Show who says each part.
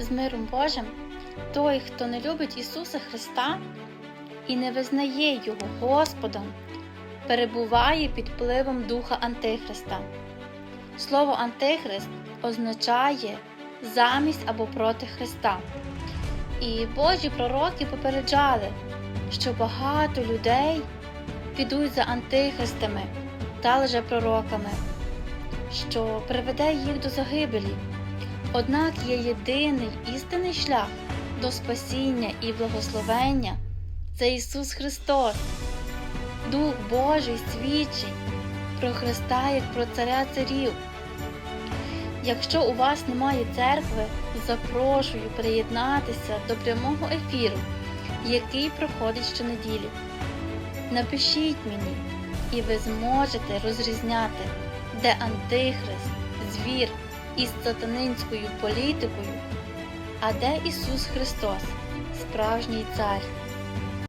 Speaker 1: з миром Божим, той, хто не любить Ісуса Христа і не визнає Його Господом, перебуває під впливом Духа Антихриста. Слово Антихрист означає замість або проти Христа. І Божі пророки попереджали, що багато людей підуть за антихристами та лжепророками, що приведе їх до загибелі. Однак є єдиний істинний шлях до спасіння і благословення це Ісус Христос. Дух Божий свідчить про Христа як про Царя царів. Якщо у вас немає церкви, запрошую приєднатися до прямого ефіру, який проходить щонеділі. Напишіть мені, і ви зможете розрізняти, де Антихрист, звір із сатанинською політикою, а де Ісус Христос, справжній цар.